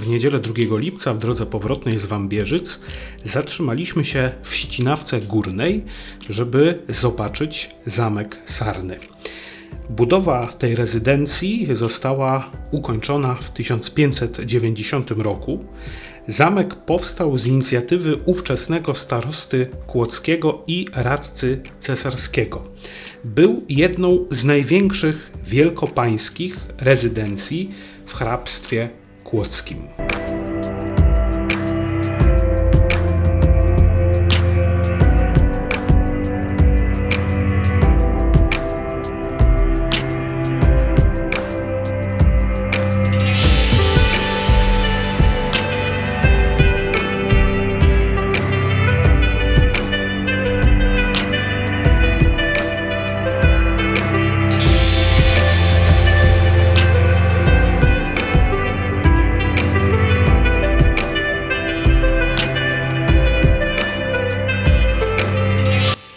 W niedzielę 2 lipca w drodze powrotnej z Wambierzyc zatrzymaliśmy się w Ścinawce Górnej, żeby zobaczyć zamek Sarny. Budowa tej rezydencji została ukończona w 1590 roku. Zamek powstał z inicjatywy ówczesnego starosty Kłodzkiego i radcy cesarskiego. Był jedną z największych wielkopańskich rezydencji w hrabstwie kłodzkim.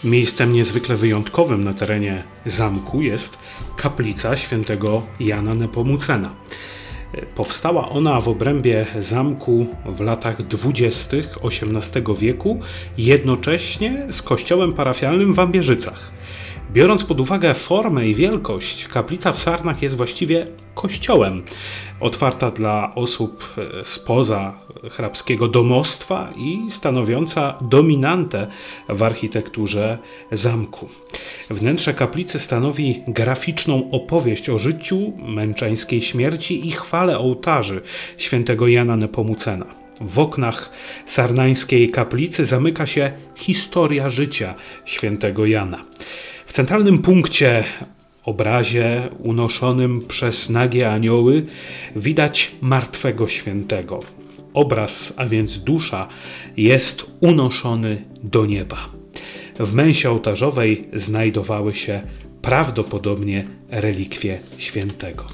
Miejscem niezwykle wyjątkowym na terenie zamku jest kaplica świętego Jana Nepomucena. Powstała ona w obrębie zamku w latach dwudziestych XVIII wieku, jednocześnie z kościołem parafialnym w Wambierzycach. Biorąc pod uwagę formę i wielkość, kaplica w Sarnach jest właściwie kościołem, otwarta dla osób e, spoza hrabskiego domostwa i stanowiąca dominantę w architekturze zamku. Wnętrze kaplicy stanowi graficzną opowieść o życiu, męczeńskiej śmierci i chwale ołtarzy świętego Jana Nepomucena. W oknach sarnańskiej kaplicy zamyka się historia życia świętego Jana. W centralnym punkcie obrazie unoszonym przez nagie anioły widać martwego świętego. Obraz, a więc dusza, jest unoszony do nieba. W męsie ołtarzowej znajdowały się prawdopodobnie relikwie świętego.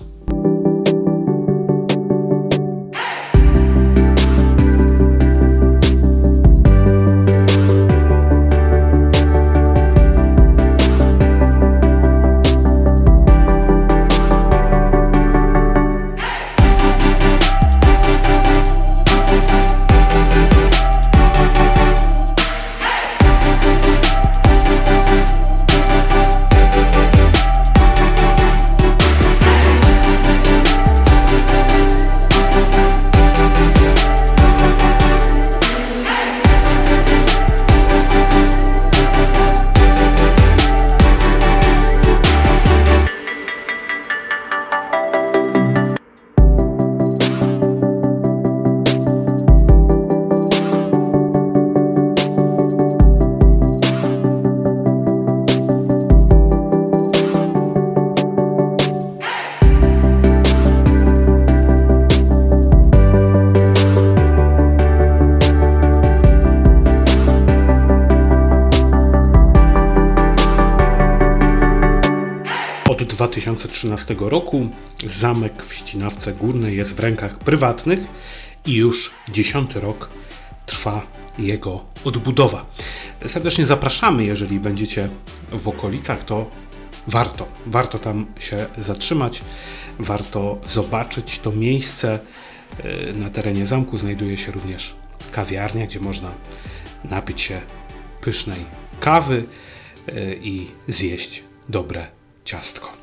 Od 2013 roku zamek w Ścinawce Górnej jest w rękach prywatnych i już dziesiąty rok trwa jego odbudowa. Serdecznie zapraszamy, jeżeli będziecie w okolicach, to warto, warto tam się zatrzymać, warto zobaczyć to miejsce. E, Na terenie zamku znajduje się również kawiarnia, gdzie można napić się pysznej kawy e, i zjeść dobre ciastko.